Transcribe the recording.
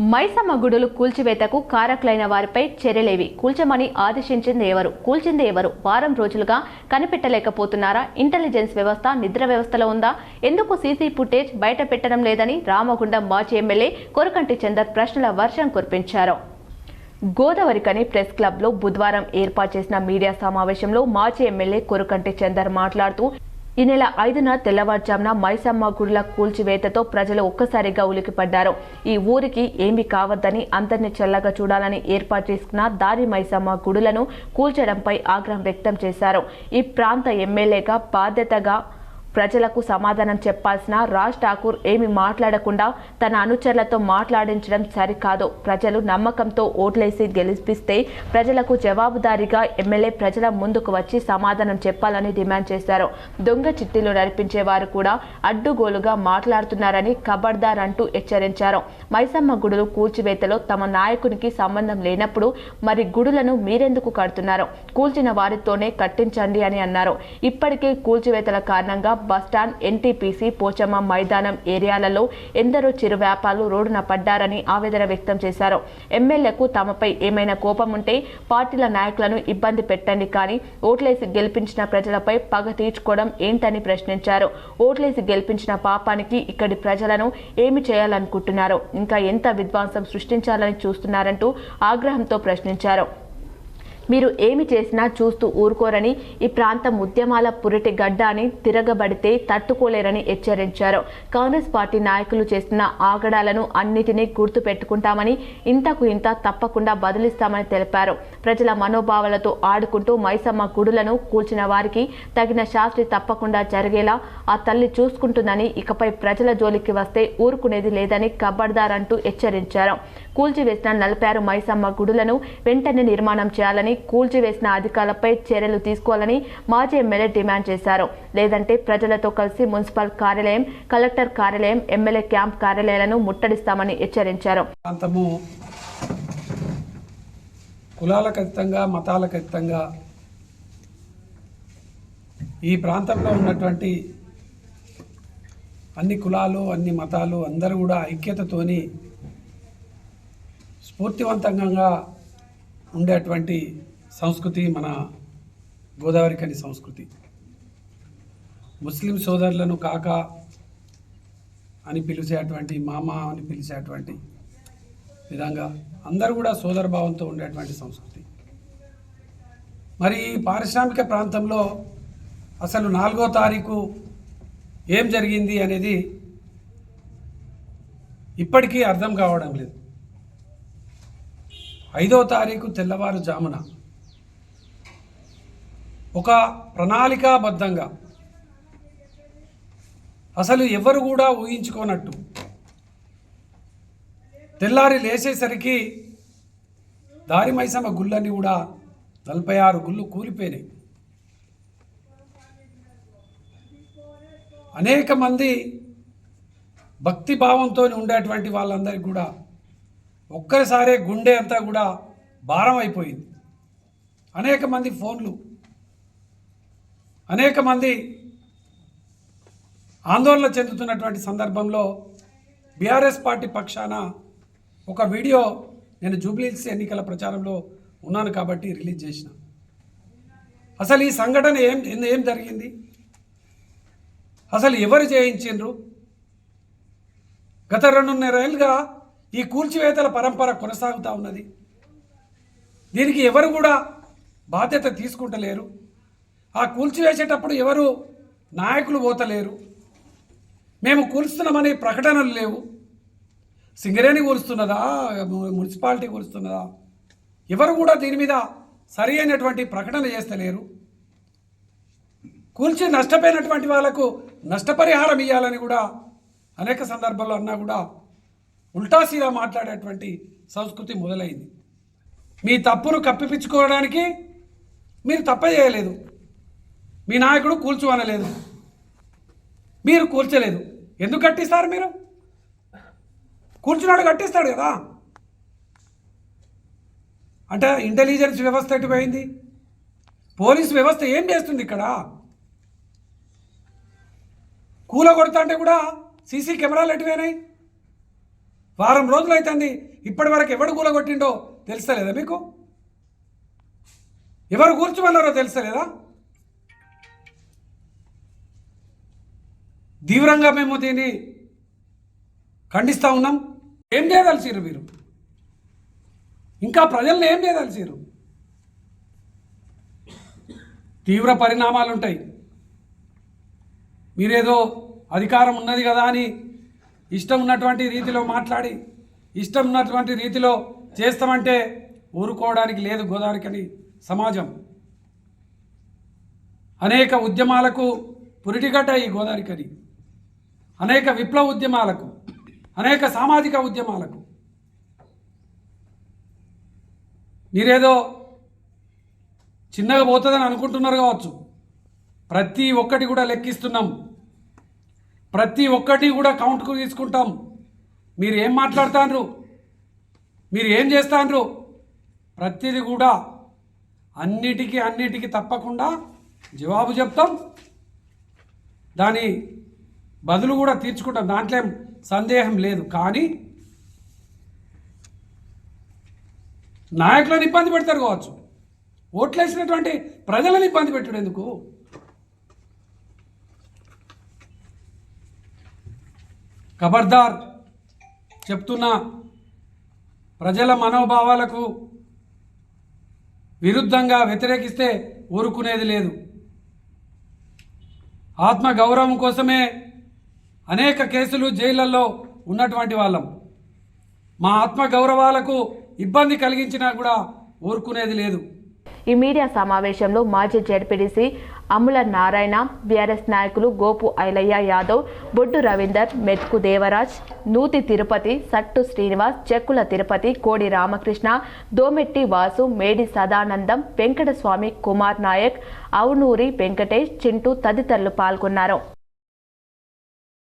మైసమ్మ గుడులు కూల్చివేతకు కారకులైన వారిపై చర్యలేవి. కూల్చమని ఆదేశించింది ఎవరు? కూల్చింది ఎవరు? వారం రోజులుగా కనిపెట్టలేకపోతున్నారా? ఇంటెలిజెన్స్ వ్యవస్థ నిద్ర వ్యవస్థలో ఉందా? ఎందుకు సీసీ ఫుటేజ్ బయట పెట్టడం లేదని రామగుండం మాజీ ఎమ్మెల్యే కొరకంటి చందర్ ప్రశ్నల వర్షం కురిపించారు. గోదావరికని ప్రెస్ క్లబ్లో బుధవారం ఏర్పాటు చేసిన మీడియా సమావేశంలో మాజీ ఎమ్మెల్యే కొరుకంటి చందర్ మాట్లాడుతూ ఈ నెల ఐదున తెల్లవారుజామున మైసమ్మ గుడిల కూల్చివేతతో ప్రజలు ఒక్కసారిగా ఉలికిపడ్డారు ఈ ఊరికి ఏమీ కావద్దని అందరిని చల్లగా చూడాలని ఏర్పాటు చేసుకున్న దారి మైసమ్మ గుడులను కూల్చడంపై ఆగ్రహం వ్యక్తం చేశారు. ఈ ప్రాంత ఎమ్మెల్యేగా బాధ్యతగా ప్రజలకు సమాధానం చెప్పాల్సిన రాజ్ ఠాకూర్ ఏమి మాట్లాడకుండా తన అనుచరులతో మాట్లాడించడం సరికాదు. ప్రజలు నమ్మకంతో ఓట్లేసి గెలిపిస్తే ప్రజలకు జవాబుదారీగా ఎమ్మెల్యే ప్రజల ముందుకు వచ్చి సమాధానం చెప్పాలని డిమాండ్ చేశారు. దొంగ చిట్టీలు నడిపించే వారు కూడా అడ్డుగోలుగా మాట్లాడుతున్నారని ఖబర్దార్ అంటూ హెచ్చరించారు. మైసమ్మ గుడులు కూల్చివేతలో తమ నాయకునికి సంబంధం లేనప్పుడు మరి గుడులను మీరెందుకు కడుతున్నారు? కూల్చిన వారితోనే కట్టించండి అని అన్నారు. ఇప్పటికే కూల్చివేతల కారణంగా బస్టాండ్ ఎన్టీపీసీ పోచమ్మ మైదానం ఏరియాలలో ఎందరో చిరు వ్యాపారులు రోడ్డున పడ్డారని ఆవేదన వ్యక్తం చేశారు. ఎమ్మెల్యేకు తమపై ఏమైనా కోపం ఉంటే పార్టీల నాయకులను ఇబ్బంది పెట్టండి కానీ ఓట్లేసి గెలిపించిన ప్రజలపై పగ తీర్చుకోవడం ఏంటని ప్రశ్నించారు. ఓట్లేసి గెలిపించిన పాపానికి ఇక్కడి ప్రజలను ఏమి చేయాలనుకుంటున్నారు? ఇంకా ఎంత విధ్వంసం సృష్టించాలని చూస్తున్నారంటూ ఆగ్రహంతో ప్రశ్నించారు. మీరు ఏమి చేసినా చూస్తూ ఊరుకోరని ఈ ప్రాంతం ఉద్యమాల పురిటి గడ్డ అని తిరగబడితే తట్టుకోలేరని హెచ్చరించారు. కాంగ్రెస్ పార్టీ నాయకులు చేస్తున్న ఆగడాలను అన్నిటినీ గుర్తు పెట్టుకుంటామని ఇంతకు ఇంత తప్పకుండా బదిలిస్తామని తెలిపారు. ప్రజల మనోభావాలతో ఆడుకుంటూ మైసమ్మ గుడులను కూల్చిన వారికి తగిన శాస్త్రి తప్పకుండా జరిగేలా ఆ తల్లి చూసుకుంటుందని ఇకపై ప్రజల జోలికి వస్తే ఊరుకునేది లేదని కబడ్దార్ అంటూ హెచ్చరించారు. కూల్చివేసిన నలభై ఆరు మైసమ్మ గుడులను వెంటనే నిర్మాణం చేయాలని కూల్చివేసిన అధికారులపై చర్యలు తీసుకోవాలని మాజీ ఎమ్మెల్యే డిమాండ్ చేశారు. లేదంటే ప్రజలతో కలిసి మున్సిపల్ కార్యాలయం కలెక్టర్ కార్యాలయం ఎమ్మెల్యే క్యాంప్ కార్యాలయాలను ముట్టడిస్తామని హెచ్చరించారు. ప్రాంతము కులాలకు అతీతంగా మతాలకు అతీతంగా ఈ ప్రాంతంలో ఉన్నటువంటి అన్ని కులాలు అన్ని మతాలు అందరూ కూడా ఐక్యతతోని స్ఫూర్తివంతంగా ఉండేటువంటి సంస్కృతి మన గోదావరి కని సంస్కృతి. ముస్లిం సోదరులను కాక అని పిలిచేటువంటి మామ అని పిలిచేటువంటి విధంగా అందరూ కూడా సోదర భావంతో ఉండేటువంటి సంస్కృతి. మరి ఈ పారిశ్రామిక ప్రాంతంలో అసలు నాలుగో తారీఖు ఏం జరిగింది అనేది ఇప్పటికీ అర్థం కావడం లేదు. ఐదో తారీఖు తెల్లవారుజామున ఒక ప్రణాళికాబద్ధంగా అసలు ఎవరు కూడా ఊహించుకోనట్టు తెల్లారి లేచేసరికి దారి గుళ్ళని కూడా నలభై ఆరు గుళ్ళు కూలిపోయినాయి. అనేక మంది భక్తి భావంతో ఉండేటువంటి వాళ్ళందరికీ కూడా ఒక్కసారే గుండె అంతా కూడా భారం అయిపోయింది. అనేక మంది ఫోన్లు అనేక మంది ఆందోళన చెందుతున్నటువంటి సందర్భంలో బీఆర్ఎస్ పార్టీ పక్షాన ఒక వీడియో నేను జూబ్లీహిల్స్ ఎన్నికల ప్రచారంలో ఉన్నాను కాబట్టి రిలీజ్ చేసిన. అసలు ఈ సంఘటన ఏం ఏం జరిగింది? అసలు ఎవరు చేయించిండ్రు గత రెండున్నరేళ్ళుగా ఈ కూల్చివేతల పరంపర కొనసాగుతూ ఉన్నది. దీనికి ఎవరు కూడా బాధ్యత తీసుకుంటలేరు. ఆ కూల్చివేసేటప్పుడు ఎవరు నాయకులు పోతలేరు. మేము కూల్స్తున్నామనే ప్రకటనలు లేవు. సింగరేణి కూలుస్తున్నదా? మున్సిపాలిటీ కూలుస్తున్నదా? ఎవరు కూడా దీని మీద సరి అయినటువంటి ప్రకటన చేస్తలేరు. కూల్చి నష్టపోయినటువంటి వాళ్ళకు నష్టపరిహారం ఇవ్వాలని కూడా అనేక సందర్భాల్లో అన్నా కూడా ఉల్టాసీగా మాట్లాడేటువంటి సంస్కృతి మొదలైంది. మీ తప్పును కప్పిపించుకోవడానికి మీరు తప్ప చేయలేదు. మీ నాయకుడు కూల్చు అనలేదు మీరు కూల్చలేదు. ఎందుకు కట్టిస్తారు మీరు? కూర్చున్నాడు కట్టిస్తాడు కదా. అంటే ఇంటెలిజెన్స్ వ్యవస్థ ఎటుపోయింది? పోలీస్ వ్యవస్థ ఏం చేస్తుంది ఇక్కడ? కూల కొడతా అంటే కూడా సీసీ కెమెరాలు ఎటుపోయినాయి వారం రోజులు అవుతుంది ఇప్పటి వరకు ఎవడు కూలగొట్టిండో తెలుస్తలేదా మీకు? ఎవరు కూర్చోమన్నారో తెలుస్తలేదా? తీవ్రంగా మేము దీన్ని ఖండిస్తూ ఉన్నాం. ఏం చేయదలిసిరు మీరు? ఇంకా ప్రజల్ని ఏం చేయదలిసిరు తీవ్ర పరిణామాలు ఉంటాయి మీరేదో అధికారం ఉన్నది కదా అని ఇష్టం ఉన్నటువంటి రీతిలో మాట్లాడి ఇష్టం ఉన్నటువంటి రీతిలో చేస్తామంటే ఊరుకోవడానికి లేదు గోదావరికని సమాజం. అనేక ఉద్యమాలకు పురిటిగట ఈ గోదావరికని. అనేక విప్లవ ఉద్యమాలకు అనేక సామాజిక ఉద్యమాలకు. మీరేదో చిన్నగా పోతుందని అనుకుంటున్నారు కావచ్చు. ప్రతి ఒక్కటి కూడా లెక్కిస్తున్నాం. ప్రతి ఒక్కటి కూడా కౌంట్కు తీసుకుంటాం. మీరు ఏం మాట్లాడుతాండ్రు మీరు ఏం చేస్తాండ్రు ప్రతిదీ కూడా అన్నిటికీ అన్నిటికీ తప్పకుండా జవాబు చెప్తాం. దాని బదులు కూడా తీర్చుకుంటాం. దాంట్లో ఏం సందేహం లేదు. కానీ నాయకులను ఇబ్బంది పెడతారు కావచ్చు. ఓట్లేసినటువంటి ప్రజలను ఇబ్బంది పెట్టడం ఎందుకు? ఖబర్దార్ చెప్తున్నా ప్రజల మనోభావాలకు విరుద్ధంగా వ్యతిరేకిస్తే ఊరుకునేది లేదు. ఆత్మ గౌరవం కోసమే అనేక కేసులు జైళ్ళల్లో ఉన్నటువంటి వాళ్ళం. మా ఆత్మ గౌరవాలకు ఇబ్బంది కలిగించినా కూడా ఊరుకునేది లేదు. ఈ మీడియా సమావేశంలో మాజీ జడ్పీడీసీ అమ్ముల నారాయణ బీఆర్ఎస్ నాయకులు గోపు ఐలయ్య యాదవ్ బొడ్డు రవీందర్ మెత్కు దేవరాజ్ నూతి తిరుపతి సట్టు శ్రీనివాస్ చెక్కుల తిరుపతి కోడి రామకృష్ణ దోమెట్టి వాసు మేడి సదానందం వెంకటస్వామి కుమార్ నాయక్ అవునూరి వెంకటేష్ చింటూ తదితరులు పాల్గొన్నారు.